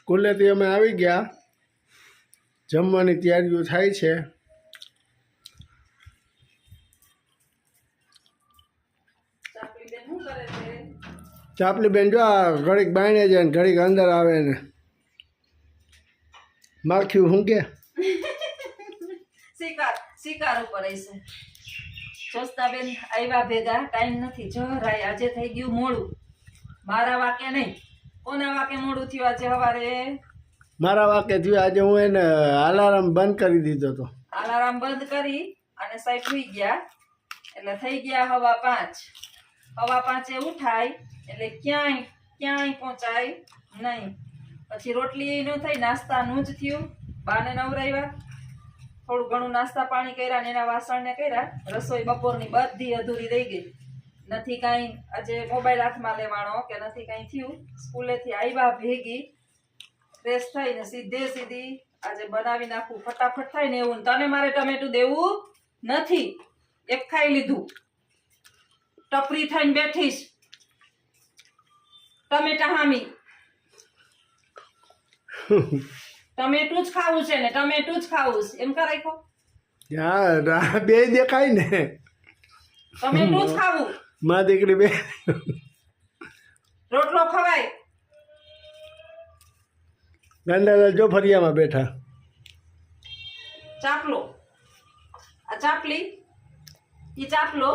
સ્કૂલેથી અમે આવી ગયા. જમવાની તૈયારીઓ થાય છે. ચાપલી બેન છે બેન જો આ ઘડીક બાયણે જાય ને ઘડીક અંદર આવે ને. માખ્યું શું કે શિકાર શિકાર ઉપર હશે. જોસ્તાબેન આવ્યા ભેગા ટાઈમ નથી. જરાય આજે થઈ ગયું મોડું. મારા વાક્ય નહીં. કોના વાકે મોડું થયું આજે સવારે. મારા વાકે થયું આજે હું એને અલાર્મ બંધ કરી દીધો હતો. અલાર્મ બંધ કરી અને સાહેબ સુઈ ગયા. એટલે થઈ ગયા હવા પાંચ. હવા પાંચે ઉઠાય એટલે ક્યાંય ક્યાંય પહોંચાય નહીં. પછી રોટલી ન થઈ નાસ્તાનું જ થયું. બાને નવરાવ્યા. થોડું ઘણું નાસ્તા પાણી કર્યા ને એના વાસણને કર્યા. રસોઈ બપોરની બધી અધૂરી રહી ગઈ. નથી કાંઈ આજે મોબાઈલ હાથમાં લેવાનો કે નથી કાંઈ થયું. સ્કૂલેથી આવ્યા ભેગી ફ્રેશ થઈને સીધે સીધી આજે બનાવી નાખું ફટાફટ થાય ને એવું તને મારે ટમેટું દેવું નથી. એક ખાઈ લીધું. ટપરી થઈને બેઠીશ. ટમેટા હામી. ટમેટું જ ખાવું છે ને ટમેટું જ ખાવું છે. એમ કરાય હા બે દેખાય ને. ટમેટું જ ખાવું. મા દીકરી બે. રોટલો ખવાય. ગાંડાલાલ જો ફરિયામાં બેઠા. ચાપલો. આ ચાપલી એ ચાપલો.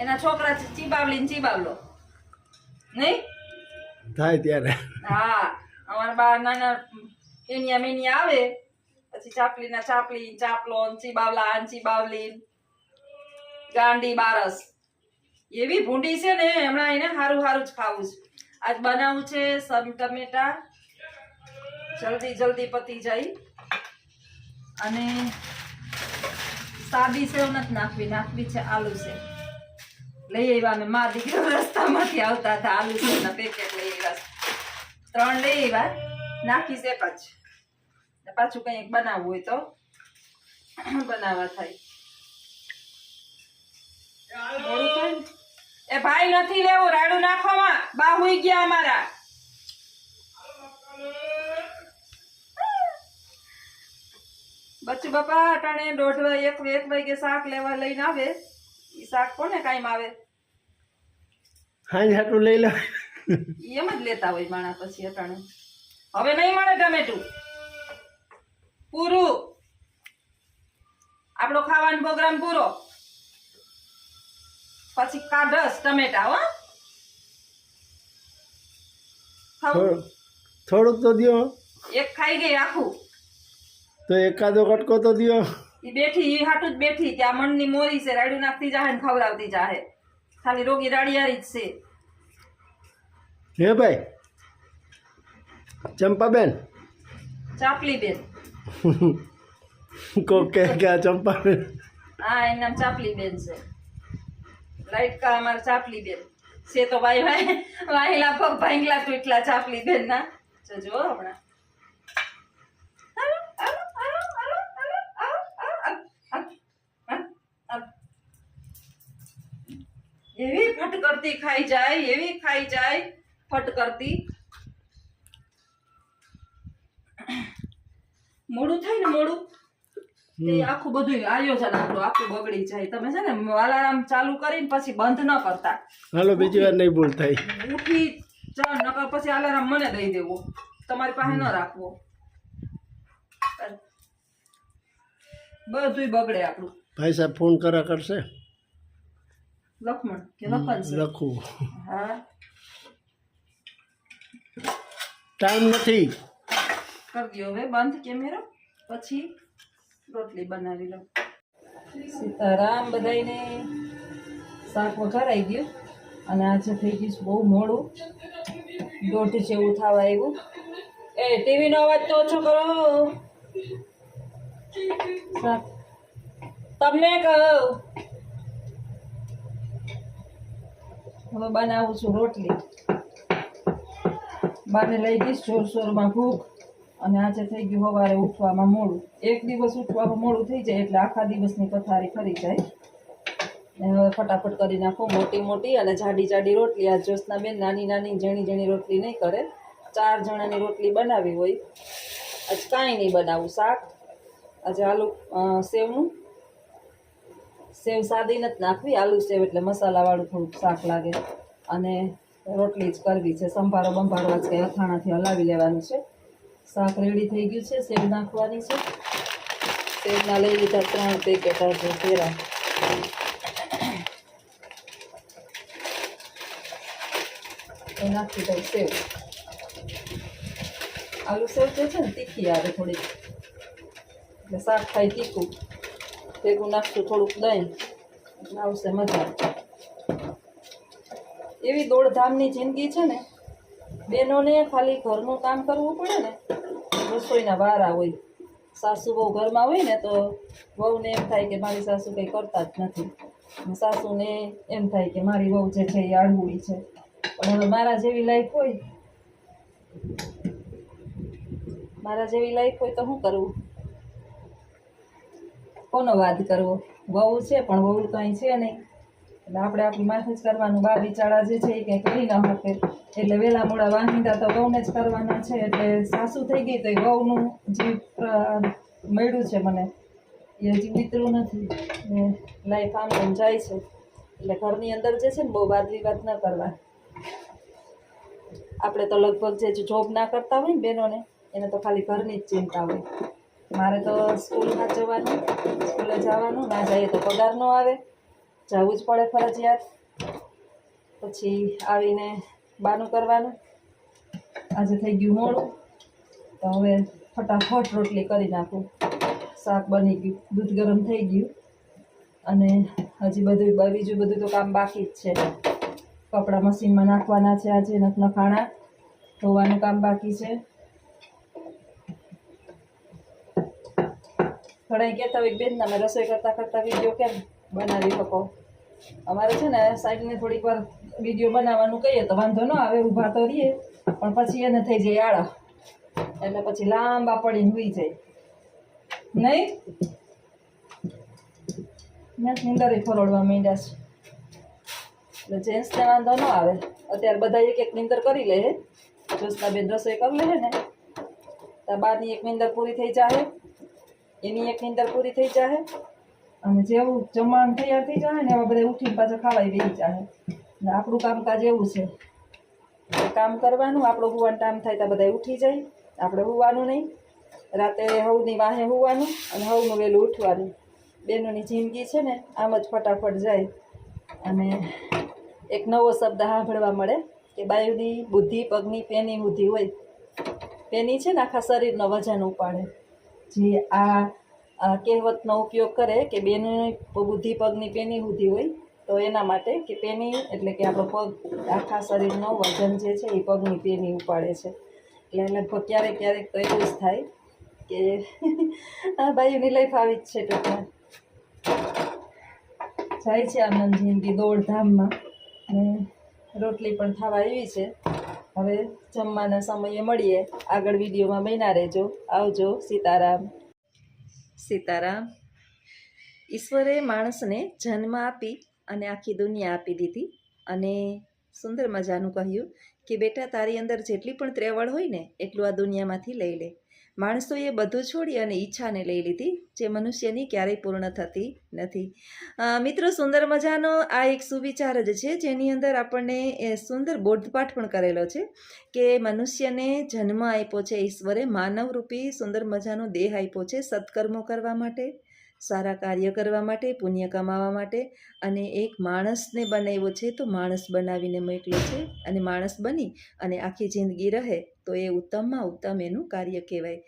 એના છોકરા છે ચીબાવલી ને ચીબાવલો. નહીં? થાય ત્યારે. હા અમારા બા નાના એનિયા મેનિયા આવે પછી ચાપલીના ચાપલી ચાપલો ચીબાવલા ચીબાવલી. ગાંડી બારસ. એવી ભૂંડી છે ને, હમણાં એને સારું સારું જ ખાવું છે. આજ બનાવું છે સબ ટમેટા. જલ્દી જલ્દી પતી જાય. અને સાદી સેવ નથી નાખવી નાખવી છે આલુ છે લઈ આવ્યા અમે, મા દીકરા રસ્તામાંથી આવતા હતા આલુ સેવના પેકેટ લઈ આવ્યા ત્રણ લઈ આવ્યા નાખીશ એક જ. પાછું કંઈક બનાવવું હોય તો બનાવવા થાય. મોડું થાય. એ ભાઈ નથી લેવું રાડું નાખવામાં બા હુઈ ગયા અમારા. બચ્ચું બાપા અટાણે દોઢ એક એક વાગે શાક લેવા લઈને આવે. એ શાક કોને કાયમ આવે? હાંજ હાટું લઈ લે. એમ જ લેતા હોય માણા પછી અટાણે. હવે નહીં મળે ટમેટું પૂરું. આપણો ખાવાનો પ્રોગ્રામ પૂરો. પછી કાઢસ ટમેટા હો. થોડુંક તો દિયો. એક ખાઈ ગઈ આખું. તો એકાદો કટકો તો દિયો. ઈ બેઠી ઈ હાટું જ બેઠી કે આ મણની મોરી છે રાડું નાખતી જાહે ને ખવડાવતી જાહે. ખાલી રોગી રાડિયારી જ છે. હે ભાઈ ચંપાબેન. ચાપલી બેન કોક કે ચંપાબેન. હા એમ નામ ચાપલી બેન છે. લાઈટ કા અમારે ચાપલી બેન? છે તો ભાઈ ભાઈ વાહેલા પગ ભાંગલા તો ચાપલી બેન ના. જો હમણાં. એવી ફટ કરતી ખાઈ જાય, એવી ખાઈ જાય ફટ કરતી મોડું થાય ને મોડું? આખું બધું આયોજન આપણું આખું બગડી જાય. તમે છે ને અલાર્મ ચાલુ કરીને પછી બંધ ન કરતા. હાલો બીજી વાર નહીં ભૂલ થાય. ઉઠી ચાલ નકર પછી અલાર્મ મને દઈ દેવો. તમારી પાસે ન રાખવો. બધુંય બગડે આપણું. ભાઈ સાહેબ ફોન કરા કરશે? લખમણ કે લખન લખવું હા. ટાઈમ નથી. કરી દો હવે બંધ કેમેરો. પછી રોટલી બનાવી લો સીતારામ બધાને શાક વઘારાઈ ગયું. અને આજે થઈ ગયું બહુ મોડું. દોઢ જેવું થવા આવ્યું. એ ટીવીનો અવાજ તો ઓછો કરો. તમને કહું. હવે બનાવું છું રોટલી. બાને લઈ ગઈશ જોર શોરમાં ભૂખ. અને આજે થઈ ગયું સવારે ઉઠવામાં મોડું. એક દિવસ ઉઠવામાં મોડું થઈ જાય એટલે આખા દિવસની પથારી ફરી જાય. ફટાફટ કરી નાખો મોટી મોટી અને જાડી જાડી રોટલી. આ જ્યોત્સના બેન નાની નાની ઝીણી ઝીણી રોટલી નહીં કરે. ચાર જણાની રોટલી બનાવી હોય. આજ કાંઈ નહીં બનાવું. શાક, આજે આલુ સેવનું. સેવ સાદી નથી નાખવી. આલુ સેવ એટલે મસાલાવાળું થોડુંક શાક લાગે. અને રોટલી જ કરવી છે. સંભારો બંભારો જ કંઈ અથાણાથી હલાવી લેવાનું છે. શાક રેડી થઈ ગયું છે સેવ નાખવાની છે. સેવના લઈ લીધા ત્રણ પેકેટ આજે ફેરા. એ નાખી દઉં સેવ. આલુ સેવ જે છે ને તીખી આવે થોડીક એટલે શાક થાય તીખું. ભેગું નાખશું થોડુંક દહીં. એટલે આવશે મજા. એવી દોડધામની જિંદગી છે ને બહેનોને ખાલી ઘરનું કામ કરવું પડે ને રસોઈના વારા હોય, સાસુ બહુ ઘરમાં હોય ને તો વહુને એમ થાય કે મારી સાસુ કંઈ કરતા જ નથી. સાસુને એમ થાય કે મારી વહુ જે છે એ આડુડી છે. પણ હવે મારા જેવી લાઈફ હોય, મારા જેવી લાઈફ હોય તો શું કરવું? કોનો વાદ કરવો? વહુ છે પણ વહુ કંઈ છે નહીં. એટલે આપણે આપણી માથે જ કરવાનું. બા બિચારા જે છે એ કંઈ કરી ન શકે. એટલે વહેલા મોડા વાંધીતા તો વહુને જ કરવાના છે. એટલે સાસુ થઈ ગઈ તો એ વહુનું જીવ મળ્યું છે મને, એ હજી વિતરું નથી. ને લાઈફ આમ તેમ જાય છે. એટલે ઘરની અંદર જે છે ને બહુ વાદ વિવાદ ન કરવા. આપણે તો લગભગ જે જોબ ના કરતા હોય ને બહેનોને, એને તો ખાલી ઘરની જ ચિંતા હોય. મારે તો સ્કૂલમાં જ જવાનું સ્કૂલે જવાનું, ના જઈએ તો પગાર ન આવે. જવું જ પડે ફરજિયાત. પછી આવીને બાનું કરવાનું. આજે થઈ ગયું મોડું. તો હવે ફટાફટ રોટલી કરી નાખું. શાક બની ગયું. દૂધ ગરમ થઈ ગયું. અને હજી બધું બીજું બધું તો કામ બાકી જ છે. કપડાં મશીનમાં નાખવાના છે આજે નખાણા ધોવાનું કામ બાકી છે. ઘણા કહેતા હોય બેન તમે રસોઈ કરતાં કરતાં વીડિયો કેમ? બનાવી શકો. અમારે છે ને સાઈડને થોડીક વાર વીડિયો બનાવવાનું કહીએ તો વાંધો ન આવે, ઊભા તો રહીએ. પણ પછી એને થઈ જાય આળા એટલે પછી લાંબા પડીને હુઈ જાય. નહીં? મેં નીંદરે ફરોડવા માંડ્યા છે. એટલે જેન્ટ્સને વાંધો ન આવે. અત્યારે બધા એક એક નીંદર કરી લે જોસ્તા બેન રસોઈ કરી લે ને. ત્યાં બારની એક નીંદર પૂરી થઈ જાય એની એક નીંદર પૂરી થઈ જાય અને જેવું જમવાનું તૈયાર થઈ જાય ને, એવા બધા ઉઠીને પાછા ખાવાય બેસી જાય. ને આપણું કામકાજ એવું છે. કામ કરવાનું, આપણું હુવાનું ટાઈમ થાય ત્યાં બધા ઉઠી જાય. આપણે હોવાનું નહીં. રાતે હવની વાહે હોવાનું અને હવનું વહેલું ઉઠવાનું. બહેનોની જિંદગી છે ને, આમ જ ફટાફટ જાય. અને એક નવો શબ્દ સાંભળવા મળે કે બાયુની બુદ્ધિ, પગની પેની બુદ્ધિ હોય. પેની છે ને આખા શરીરનો વજન ઉપાડે. જે આ કહેવતનો ઉપયોગ કરે કે બેની બુદ્ધિ પગની પેની બુદ્ધિ હોય, તો એના માટે કે પેની એટલે કે આપણો પગ, આખા શરીરનો વજન જે છે એ પગની પેની ઉપાડે છે. એટલે લગભગ ક્યારેક ક્યારેક તો એવું જ થાય કે આ બાયુની લાઈફ આવી જ છે ટૂંકમાં. જાય છે આનંદ જિંદગી દોડધામમાં ને રોટલી પણ થવા આવી છે. હવે જમવાના સમયે મળીએ. આગળ વિડીયોમાં બન્યા રહેજો. આવજો, સીતારામ. સીતારામ, ઈશ્વરે માણસને જન્મ આપી અને આખી દુનિયા આપી દીધી અને સુંદર મજાનું કહ્યું કે, બેટા, તારી અંદર જેટલી પણ ત્રેવડ હોય ને, એટલું આ દુનિયામાંથી લઈ લે. માણસોએ બધું છોડી અને ઈચ્છાને લઈ લીધી, જે મનુષ્યની ક્યારેય પૂર્ણ થતી નથી. મિત્રો, સુંદર મજાનો આ એક સુવિચાર જ છે, જેની અંદર આપણને સુંદર બોધપાઠ પણ કરેલો છે, કે મનુષ્યને જન્મ આપ્યો છે ઈશ્વરે માનવરૂપી સુંદર મજાનો દેહ આપ્યો છે સત્કર્મો કરવા માટે. સારા કાર્ય કરવા માટે, પુણ્ય કમાવા માટે અને એક માણસને બનાવ્યો છે તો માણસ બનાવીને મોકલ્યો છે અને માણસ બની અને આખી જિંદગી રહે તો એ ઉત્તમમાં ઉત્તમ એનું કાર્ય કહેવાય.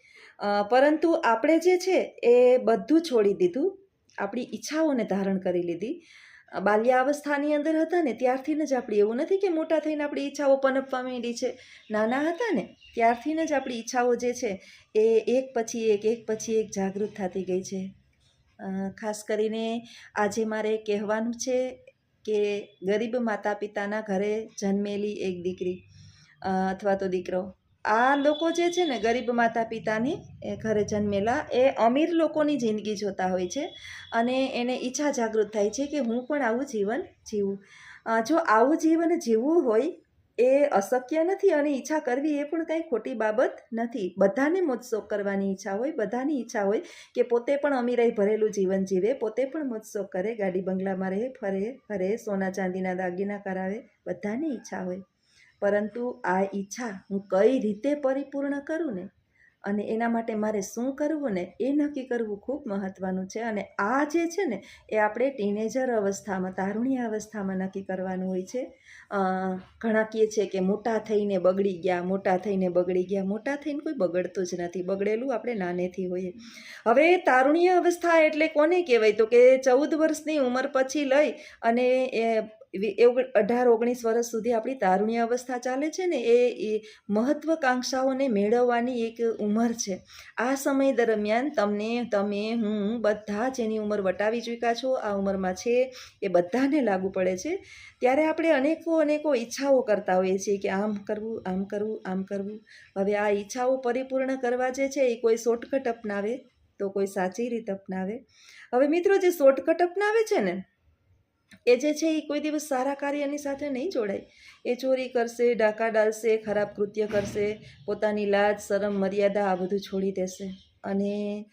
પરંતુ આપણે જે છે એ બધું છોડી દીધું, આપણી ઈચ્છાઓને ધારણ કરી લીધી. બાલ્યાવસ્થાની અંદર હતા ને ત્યારથી જ આપણી એવું નથી કે મોટા થઈને આપણી ઈચ્છાઓ પનપવા માંડી છે. નાના હતા ને ત્યારથી જ આપણી ઈચ્છાઓ જે છે એ એક પછી એક એક પછી એક જાગૃત થતી ગઈ છે. ખાસ કરીને આજે મારે કહેવાનું છે કે ગરીબ માતા પિતાના ઘરે જન્મેલી એક દીકરી અથવા તો દીકરો. આ લોકો જે છે ને ગરીબ માતા પિતાની ઘરે જન્મેલા, એ અમીર લોકોની જિંદગી જોતા હોય છે અને એને ઈચ્છા જાગૃત થાય છે કે હું પણ આવું જીવન જીવું. જો આવું જીવન જીવવું હોય એ અશક્ય નથી અને ઈચ્છા કરવી એ પણ કાંઈ ખોટી બાબત નથી. બધાને મોજશોખ કરવાની ઈચ્છા હોય, બધાની ઈચ્છા હોય કે પોતે પણ અમીરાઈ ભરેલું જીવન જીવે, પોતે પણ મોજશોખ કરે, ગાડી બંગલામાં રહે, ફરે ફરે, સોના ચાંદીના દાગીના કરાવે, બધાની ઈચ્છા હોય. પરંતુ આ ઈચ્છા હું કઈ રીતે પરિપૂર્ણ કરું ને? અને એના માટે મારે શું કરવું ને એ નક્કી કરવું ખૂબ મહત્ત્વનું છે. અને આ જે છે ને, એ આપણે ટીનેજર અવસ્થામાં, તારુણ્ય અવસ્થામાં નક્કી કરવાનું હોય છે. ઘણા કહે છે કે મોટા થઈને બગડી ગયા, મોટા થઈને બગડી ગયા. મોટા થઈને કોઈ બગડતું જ નથી. બગડેલું આપણે નાનેથી હોઈએ. હવે તારુણ્ય અવસ્થા એટલે કોને કહેવાય? તો કે ચૌદ વર્ષની ઉંમર પછી લઈ અને અઢાર, ઓગણીસ વર્ષ સુધી આપણી તારુણ્ય અવસ્થા ચાલે છે ને, એ એ મહત્વકાંક્ષાઓને મેળવવાની એક ઉંમર છે. આ સમય દરમિયાન તમને, તમે, હું બધા જેની ઉંમર વટાવી ચૂક્યા છો, આ ઉંમરમાં છે, એ બધાને લાગુ પડે છે. ત્યારે આપણે અનેકો અનેકો ઈચ્છાઓ કરતા હોઈએ છીએ કે આમ કરવું આમ કરવું આમ કરવું. હવે આ ઈચ્છાઓ પરિપૂર્ણ કરવા જે છે, એ કોઈ શોર્ટકટ અપનાવે તો કોઈ સાચી રીત અપનાવે. હવે મિત્રો, જે શોર્ટકટ અપનાવે છે ને એ જે છે એ કોઈ દિવસ સારા કાર્યની સાથે નહીં જોડાય. એ ચોરી કરશે, ડાકા ડાલશે, ખરાબ કૃત્ય કરશે, પોતાની લાજ, શરમ, મર્યાદા આ બધું છોડી દેશે. અને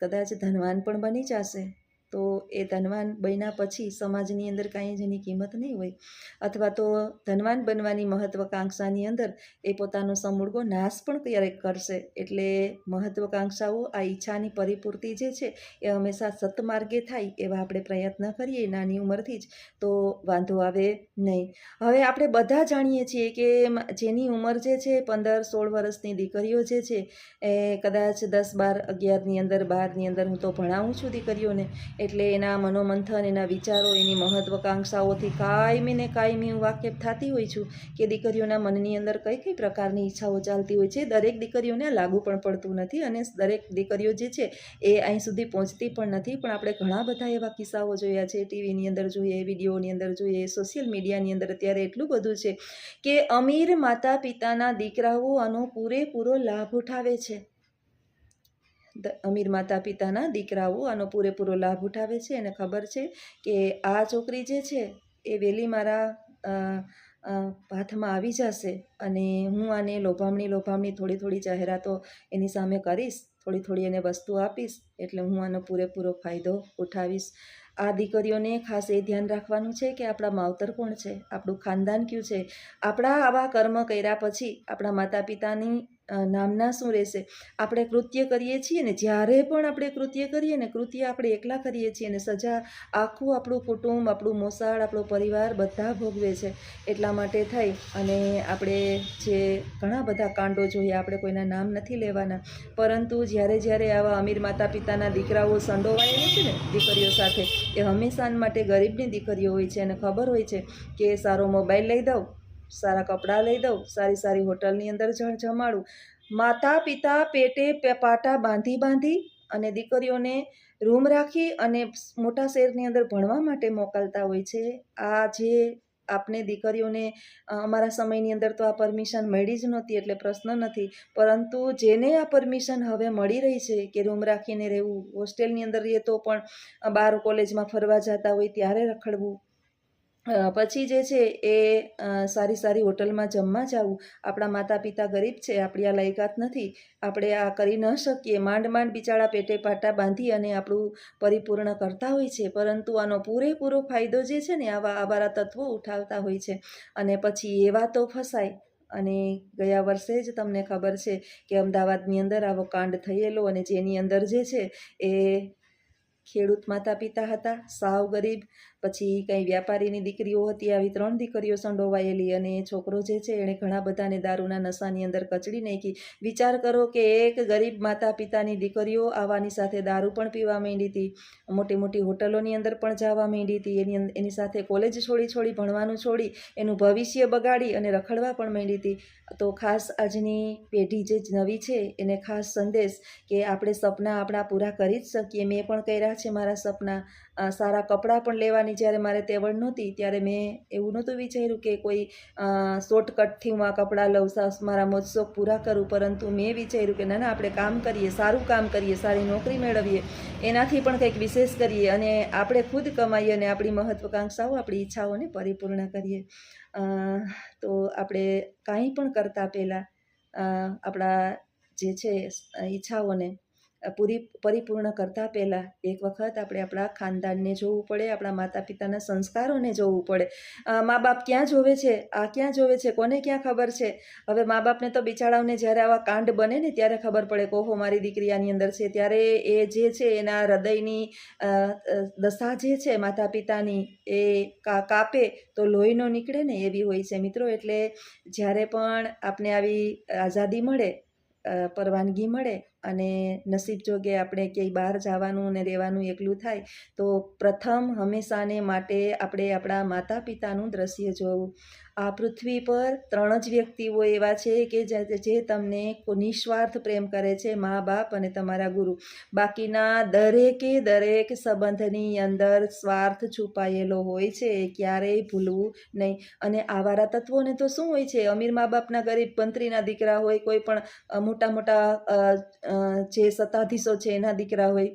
કદાચ ધનવાન પણ બની જશે. તો એ ધનવાન બન્યા પછી સમાજની અંદર કાંઈ જ એની કિંમત નહીં હોય. અથવા તો ધનવાન બનવાની મહત્વકાંક્ષાની અંદર એ પોતાનો સમૂળગો નાશ પણ ક્યારેક કરશે. એટલે મહત્વકાંક્ષાઓ, આ ઈચ્છાની પરિપૂર્તિ જે છે, એ હંમેશા સતમાર્ગે થાય એવા આપણે પ્રયત્ન કરીએ નાની ઉંમરથી જ. તો વાંધો આવે નહીં. હવે આપણે બધા જાણીએ છીએ કે જેની ઉંમર જે છે, પંદર, સોળ વર્ષની દીકરીઓ જે છે, એ કદાચ દસ, બાર, અગિયારની અંદર, બારની અંદર હું તો ભણાવું છું દીકરીઓને એટલે એના મનોમંથન, એના વિચારો, એની મહત્વકાંક્ષાઓથી કાયમી ને કાયમી હું વાકેફ થતી હોય છું કે દીકરીઓના મનની અંદર કઈ કઈ પ્રકારની ઈચ્છાઓ ચાલતી હોય છે, દરેક દીકરીઓને લાગુ પણ પડતું નથી અને દરેક દીકરીઓ જે છે એ અહીં સુધી પહોંચતી પણ નથી. પણ આપણે ઘણા બધા એવા કિસ્સાઓ જોયા છે, ટીવીની અંદર જોઈએ, વિડીયોની અંદર જોઈએ, સોશિયલ મીડિયાની અંદર અત્યારે એટલું બધું છે કે અમીર માતા પિતાના દીકરાઓ આનો પૂરેપૂરો લાભ ઉઠાવે છે. અમીર માતા પિતાના દીકરાઓ આનો પૂરેપૂરો લાભ ઉઠાવે છે. એને ખબર છે કે આ છોકરી જે છે એ વહેલી મારા હાથમાં આવી જશે અને હું આને લોભામણી લોભામણી થોડી થોડી જાહેરાતો એની સામે કરીશ, થોડી થોડી એને વસ્તુ આપીશ, એટલે હું આનો પૂરેપૂરો ફાયદો ઉઠાવીશ. આ દીકરીઓને ખાસ એ ધ્યાન રાખવાનું છે કે આપણા માવતર કોણ છે, આપણું ખાનદાન કયું છે? આપણા આવા કર્મ કર્યા પછી આપણા માતા પિતાની નામના શું રહેશે? આપણે કૃત્ય કરીએ છીએ ને, જ્યારે પણ આપણે કૃત્ય કરીએ ને, કૃત્ય આપણે એકલા કરીએ છીએ ને, સજા આખું આપણું કુટુંબ, આપણું મોસાળ, આપણો પરિવાર બધા ભોગવે છે. એટલા માટે થઈ અને આપણે જે ઘણા બધા કાંડો જોઈએ, આપણે કોઈના નામ નથી લેવાના. પરંતુ જ્યારે જ્યારે આવા અમીર માતા પિતાના દીકરાઓ સંડોવાયેલા છે ને, દીકરીઓ સાથે, એ હંમેશા માટે ગરીબની દીકરીઓ હોય છે અને ખબર હોય છે કે, સારો મોબાઈલ લઈ દઉં સારા કપડાં લઈ દઉં, સારી સારી હોટલની અંદર જમાડું. માતા પિતા પેટે પાટા બાંધી બાંધી અને દીકરીઓને રૂમ રાખી અને મોટા શહેરની અંદર ભણવા માટે મોકલતા હોય છે. આ જે આપને દીકરીઓને અમારા સમયની અંદર તો આ પરમિશન મળી જ નહોતી એટલે પ્રશ્ન નથી. પરંતુ જેને આ પરમિશન હવે મળી રહી છે કે રૂમ રાખીને રહેવું, હોસ્ટેલની અંદર રહીએ તો પણ બાર કોલેજમાં ફરવા જતા હોય ત્યારે રખડવું પછી જે છે એ સારી સારી હોટલમાં જમવા જવું. આપણા માતા પિતા ગરીબ છે, આપણી આ લાયકાત નથી. આપણે આ કરી ન શકીએ. માંડ માંડ બિચારા પેટે પાટા બાંધી અને આપણું પરિપૂર્ણ કરતા હોય છે. પરંતુ આનો પૂરેપૂરો ફાયદો જે છે ને, આવા આવારા તત્વો ઉઠાવતા હોય છે. અને પછી એવા તો ફસાય. અને ગયા વર્ષે જ તમને ખબર છે કે અમદાવાદની અંદર આવો કાંડ થયેલો અને જેની અંદર જે છે એ ખેડૂત માતા પિતા હતા, સાવ ગરીબ. પછી કંઈ વ્યાપારીની દીકરીઓ હતી, આવી ત્રણ દીકરીઓ સંડોવાયેલી અને છોકરો જે છે, એણે ઘણા બધાને દારૂના નશાની અંદર કચડી નાખી. વિચાર કરો કે એક ગરીબ માતા પિતાની દીકરીઓ આવવાની સાથે દારૂ પણ પીવા માંડી હતી. મોટી મોટી હોટલોની અંદર પણ જવા માંડી હતી. એની એની સાથે કોલેજ છોડી છોડી ભણવાનું છોડી એનું ભવિષ્ય બગાડી અને રખડવા પણ માંડી હતી. તો ખાસ આજની પેઢી જે નવી છે, એને ખાસ સંદેશ કે આપણે સપના આપણા પૂરા કરી જ શકીએ. મેં પણ કર્યા છે મારા સપના. સારા કપડાં પણ લેવાની જ્યારે મારે તેવડ નહોતી, ત્યારે મેં એવું નહોતું વિચાર્યું કે કોઈ શોર્ટકટથી હું આ કપડાં લઉં મારા મોજશોખ પૂરા કરું. પરંતુ મેં વિચાર્યું કે ના ના, આપણે કામ કરીએ, સારું કામ કરીએ, સારી નોકરી મેળવીએ, એનાથી પણ કંઈક વિશેષ કરીએ અને આપણે ખુદ કમાઈએ અને આપણી મહત્વાકાંક્ષાઓ, આપણી ઈચ્છાઓને પરિપૂર્ણ કરીએ. તો આપણે કાંઈ પણ કરતાં પહેલાં આપણા જે છે ઈચ્છાઓને પૂરી, પરિપૂર્ણ કરતાં પહેલાં એક વખત આપણે આપણા ખાનદાનને જોવું પડે, આપણા માતા પિતાના સંસ્કારોને જોવું પડે. મા બાપ ક્યાં જોવે છે? આ ક્યાં જોવે છે? કોને ક્યાં ખબર છે? હવે મા બાપને તો બિચારાઓને જ્યારે આવા કાંડ બને ને ત્યારે ખબર પડે કે ઓહો, મારી દીકરી આની અંદર છે. ત્યારે એ જે છે, એના હૃદયની દશા જે છે માતા પિતાની એ કા, કાપે તો લોહીનો નીકળે ને એવી હોય છે. મિત્રો, એટલે જ્યારે પણ આપને આવી આઝાદી મળે પરવાનગી મળે અને નસીબ જોગે આપણે ક્યાંય બહાર જવાનું અને રહેવાનું એકલું થાય, તો પ્રથમ હંમેશાને માટે આપણે આપણા માતા પિતાનું દ્રશ્ય જોવું. આ પૃથ્વી પર ત્રણ જ વ્યક્તિઓ એવા છે કે જે તમને નિસ્વાર્થ પ્રેમ કરે છે, મા બાપ અને તમારા ગુરુ. બાકીના દરેકે દરેક સંબંધની અંદર સ્વાર્થ છુપાયેલો હોય છે, ક્યારેય ભૂલવું નહીં. અને આવારા તત્વોને તો શું હોય છે? અમીર મા બાપના ગરીબ મંત્રીના દીકરા હોય, કોઈ પણ મોટા મોટા જે સત્તાધીશો છે એના દીકરા હોય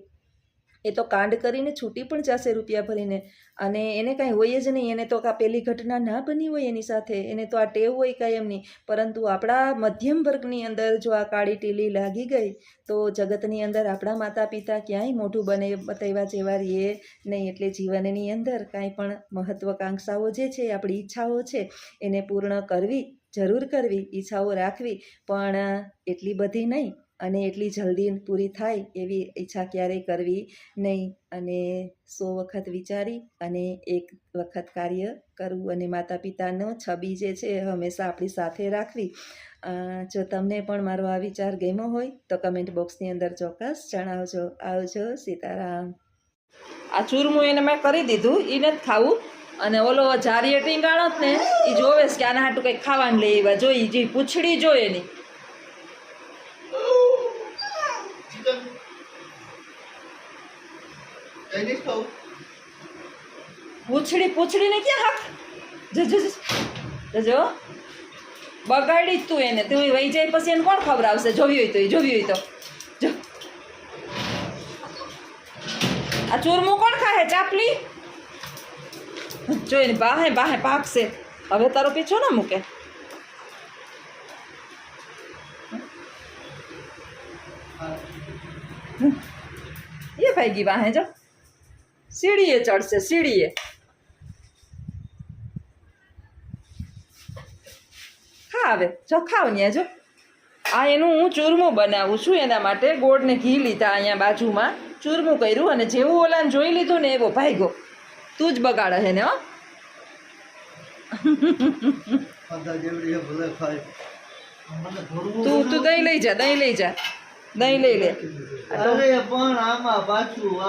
એ તો કાંડ કરીને છૂટી પણ જશે રૂપિયા ભરીને. અને એને કાંઈ હોય જ નહીં, એને તો આ પેલી ઘટના ના બની હોય એની સાથે. એને તો આ ટેવ હોય કાંઈ એમની. પરંતુ આપણા મધ્યમ વર્ગની અંદર જો આ કાળી ટીલી લાગી ગઈ, તો જગતની અંદર આપણા માતા પિતા ક્યાંય મોઢું બને બતાવ્યા જેવા રહીએ નહીં. એટલે જીવનની અંદર કાંઈ પણ મહત્વકાંક્ષાઓ જે છે, આપણી ઈચ્છાઓ છે, એને પૂર્ણ કરવી, જરૂર કરવી, ઈચ્છાઓ રાખવી. પણ એટલી બધી નહીં. અને એટલી જલ્દી પૂરી થાય એવી ઈચ્છા ક્યારેય કરવી નહીં. અને સો વખત વિચારી અને એક વખત કાર્ય કરવું અને માતા પિતાનો છબી જે છે હંમેશા આપણી સાથે રાખવી. જો તમને પણ મારો આ વિચાર ગમ્યો હોય તો કમેન્ટ બોક્સની અંદર ચોક્કસ જણાવજો. આવજો, સીતારામ. આ ચૂરમું એને મેં કરી દીધું એ નથી ખાવું. અને ઓલો જારીએ ટીંગાણો જ ને એ જોવે કે આના હાટું કંઈક ખાવાનું લઈ એવા જોઈ જે પૂછડી જોઈએ એની ચાઇનીઝ ખાવું પૂંછડી પૂંછડીને ક્યાં હાથ જો જો જો. જો જો. બગાડી જ તું એને. તું વહી જાય પછી એને કોણ ખબર આવશે? જોવી હોય તો એ, જોવી હોય તો. જો. આ ચૂરમું કોણ ખાહે? ચાપલી? જોઈને બાહે બાહે પાકશે હવે તારો પીછો ના મૂકે. એ ભાઈ બાહે, જો. સીડીએ ચડશે સીડીએ. ખા હવે જો ખાવ ને જો. આ એનું હું ચૂરમું બનાવું છું એના માટે ગોળ ને ઘી લીધા અહીંયા બાજુમાં. ચૂરમું કર્યું અને જેવું ઓલાને જોઈ લીધું ને એવો ભાઈગો તું જ બગાડે છે ને હો. તું તું દહીં લઈ જા દહીં લઈ જા. દહીં લઈ લે. પણ આમાં પાછું